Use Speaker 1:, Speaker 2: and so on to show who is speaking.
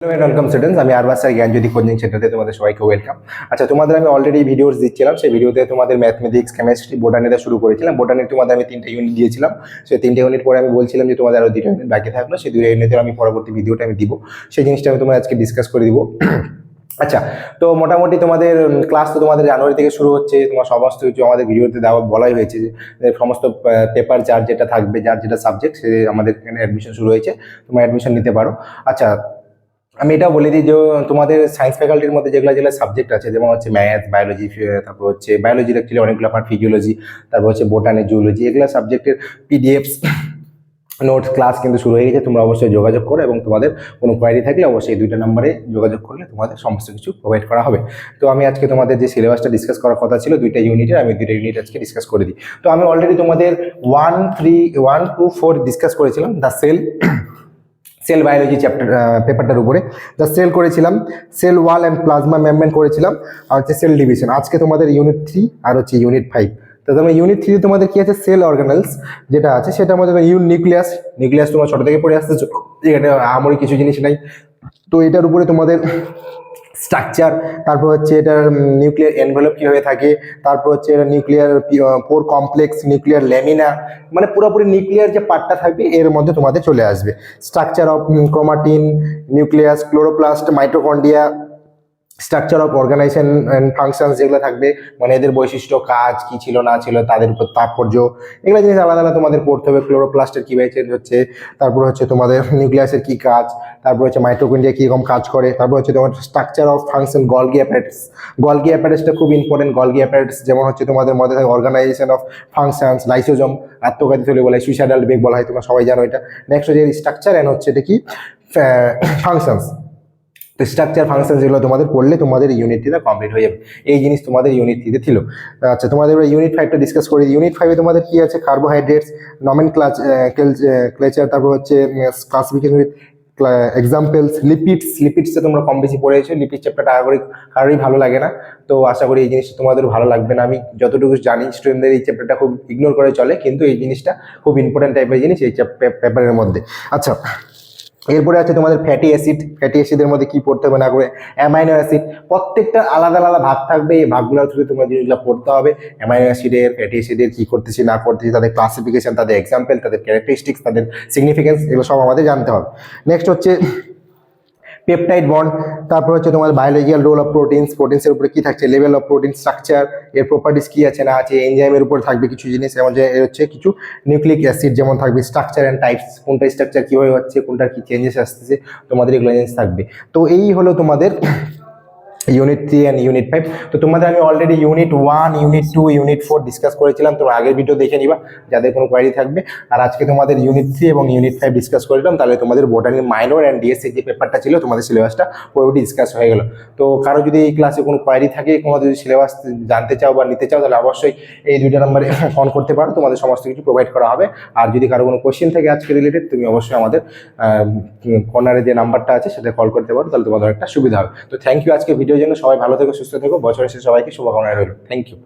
Speaker 1: Hello welcome students আমি আরবাস sir, জ্ঞানজ্যোতি coaching সেন্টারতে তোমাদের সবাইকে ওয়েলকাম আচ্ছা তোমাদের আমি অলরেডি ভিডিওস দিচ্ছিলাম। সেই ভিডিওতে তোমাদের ম্যাথমেটিক্স কেমিস্ট্রি বোটানিটা শুরু করেছিলাম। বোটানি তোমাদের আমি তিনটা ইউনিট দিয়েছিলাম। সেই তিনটে ইউনিট পরে আমি বলছিলাম যে তোমাদের আরও দুটো ইউনিট বাকি থাকল। সেই দুটো ইউনিটে আমি পরবর্তী ভিডিওটা আমি দিব। সেই জিনিসটা আমি তোমার আজকে ডিসকাস করে দিব। আচ্ছা তো মোটামুটি তোমাদের ক্লাস তো তোমাদের জানুয়ারি থেকে শুরু হচ্ছে। তোমার সমস্ত কিছু আমাদের ভিডিওতে দেওয়া, বলাই হয়েছে যে সমস্ত পেপার যার যেটা থাকবে, যার যেটা সাবজেক্ট সে আমাদের এখানে অ্যাডমিশন শুরু হয়েছে। তোমার অ্যাডমিশন নিতে পারো। আচ্ছা আমি এটা বলে দিই যে, তোমাদের সায়েন্স ফ্যাকাল্টির মধ্যে যেগুলো যেগুলো সাবজেক্ট আছে, যেমন হচ্ছে ম্যাথ বায়োলজি তারপর হচ্ছে বায়োলজির অ্যাকচুয়ালি অনেকগুলো পার্ট ফিজিওলজি তারপর হচ্ছে বোটানি জুলজি এগুলো সাবজেক্টের পিডিএফস নোটস ক্লাস কিন্তু শুরু হয়ে গেছে। তোমরা অবশ্যই যোগাযোগ করো এবং তোমাদের কোনো কোয়ারি থাকলে অবশ্যই দুইটা নম্বরে যোগাযোগ করলে তোমাদের সমস্ত কিছু প্রোভাইড করা হবে। তো আমি আজকে তোমাদের যে সিলেবাসটা ডিসকাস করার কথা ছিল, দুইটা ইউনিটের আমি দুইটা ইউনিট আজকে ডিসকাস করে দিই। তো আমি অলরেডি তোমাদের one three one two four discuss করেছিলাম। The cell cell biology chapter পেপারটার উপরে। যা সেল করেছিলাম সেল ওয়াল অ্যান্ড প্লাজমা মেমেন্ট করেছিলাম, আর হচ্ছে সেল ডিভিশন আজকে তোমাদের ইউনিট থ্রি আর হচ্ছে ইউনিট ফাইভ তো তোমার ইউনিট থ্রিতে তোমাদের কী আছে? সেল অর্গানালস যেটা আছে, সেটা আমাদের ইউন নিউক্লিয়াস। নিউক্লিয়াস তোমার ছোটো থেকে পড়ে আসতেছো, এখানে আমরি কিছু জিনিস নাই। তো এটার উপরে তোমাদের স্ট্রাকচার তারপর হচ্ছে এটার নিউক্লিয়ার এনভেলপ কীভাবে থাকে, তারপর হচ্ছে এটা nuclear pore complex nuclear lamina মানে পুরোপুরি নিউক্লিয়ার যে পার্টটা থাকবে, এর মধ্যে তোমাদের চলে আসবে। Structure of chromatin nucleus chloroplast mitochondria structure of organisation and functions যেগুলো থাকবে মানে এদের বৈশিষ্ট্য, কাজ কি ছিল, না ছিল, তাদের উপর তাৎপর্য, এগুলো জিনিস আলাদা আলাদা তোমাদের পড়তে হবে। ক্লোরোপ্লাস্টের কীভাবে চেঞ্জ হচ্ছে, তারপর হচ্ছে তোমাদের নিউক্লিয়াসের কী কাজ, তারপর হচ্ছে মাইটোকন্ডিয়া কীরকম কাজ করে, তারপর হচ্ছে তোমার structure of function Golgi apparatus Golgi অ্যাপারেটসটা খুব ইম্পর্টেন্ট গলগি অ্যাপারেটস যেমন হচ্ছে তোমাদের মধ্যে থাকে অর্গানাইজেশন অফ ফাংশনস লাইসোজম আত্মঘাতী থলি বলে সুইসাইডাল বেগ বলা হয়, তোমরা সবাই জানো এটা। নেক্সট হচ্ছে স্ট্রাকচার অ্যান্ড হচ্ছে এটা কি ফাংশনস তো স্ট্রাকচার ফাংশন যেগুলো তোমাদের পড়লে তোমাদের ইউনিট থ্রিটা কমপ্লিট হয়ে যাবে। এই জিনিস তোমাদের ইউনিট থ্রিতে ছিল। আচ্ছা তোমাদের এবার ইউনিট ফাইভটা ডিসকাস করি। ইউনিট ফাইভে তোমাদের কি আছে? কার্বোহাইড্রেটস নমেন ক্লাচ ক্লেচার তারপর হচ্ছে ক্লাসিফিকেশন উইথ এক্সাম্পলস লিপিডস লিপিডসে তোমরা কম বেশি পড়েছো লিপিড চ্যাপ্টারটা আগে করে কারোরই ভালো লাগে না। তো আশা করি এই জিনিসটা তোমাদের ভালো লাগবে না। আমি যতটুকু জানি স্টুডেন্টদের এই চ্যাপ্টারটা খুব ইগনোর করে চলে, কিন্তু এই জিনিসটা খুব ইম্পর্টেন্ট টাইপের জিনিস এই পেপারের মধ্যে। আচ্ছা এরপরে আছে তোমাদের ফ্যাটি অ্যাসিড ফ্যাটি অ্যাসিডের মধ্যে কি পড়তে হবে না করে অ্যামাইনো অ্যাসিড প্রত্যেকটা আলাদা আলাদা ভাগ থাকবে, এই ভাগগুলোর থ্রুতে তোমাদের জিনিসগুলো পড়তে হবে। অ্যামাইনো অ্যাসিডের ফ্যাটি অ্যাসিডের কী করতেছি, না করতেছি, তাদের ক্লাসিফিকেশন তাদের এক্সাম্পল তাদের ক্যারেক্টারিস্টিক্স তাদের সিগনিফিকেন্স এগুলো সব আমাদের জানতে হবে। নেক্সট হচ্ছে পেপটাইড বন্ড তারপর হচ্ছে তোমার বায়োলজিক্যাল রোল অফ প্রোটিনস প্রোটিনসের উপরে কী থাকছে লেভেল অফ প্রোটিন স্ট্রাকচার এর প্রপার্টিস কী আছে না আছে এনজাইমের উপর থাকবে কিছু জিনিস, যেমন যে হচ্ছে কিছু নিউক্লিক অ্যাসিড যেমন থাকবে স্ট্রাকচার অ্যান্ড টাইপস কোনটা স্ট্রাকচার কীভাবে হচ্ছে, কোনটার কী চেঞ্জেস আসতেছে, তোমাদের এগুলো জিনিস থাকবে। তো এই হলো তোমাদের unit three and unit five তো তোমাদের আমি already unit one unit two unit four discuss করেছিলাম। তোমরা আগের ভিডিও দেখে নিবা, যাদের কোনো কোয়ারি থাকবে। আর আজকে তোমাদের ইউনিট থ্রি এবং ইউনিট ফাইভ ডিসকাস করলাম তাহলে তোমাদের বোটানি মাইনর অ্যান্ড ডিএসসি যে পেপারটা ছিল, তোমাদের সিলেবাসটা পুরোপুরি ডিসকাস হয়ে গেল। তো কারও যদি এই ক্লাসে কোনো কোয়ারি থাকে, কোনো যদি সিলেবাস জানতে চাও বা নিতে চাও, তাহলে অবশ্যই এই দুইটা নাম্বারে ফোন করতে পারো। তোমাদের সমস্ত কিছু প্রোভাইড করা হবে। আর যদি কারও কোনো কোয়েশ্চেন থাকে আজকে রিলেটেড তুমি অবশ্যই আমাদের কর্নারে যে নাম্বারটা আছে, সেটা কল করতে পারো। তাহলে তোমাদের একটা সুবিধা হবে। তো থ্যাংক ইউ আজকে জন্য সবাই ভালো থেকো সুস্থ থেকো। বছরের শেষে সবাইকে শুভকামনা রইল। Thank you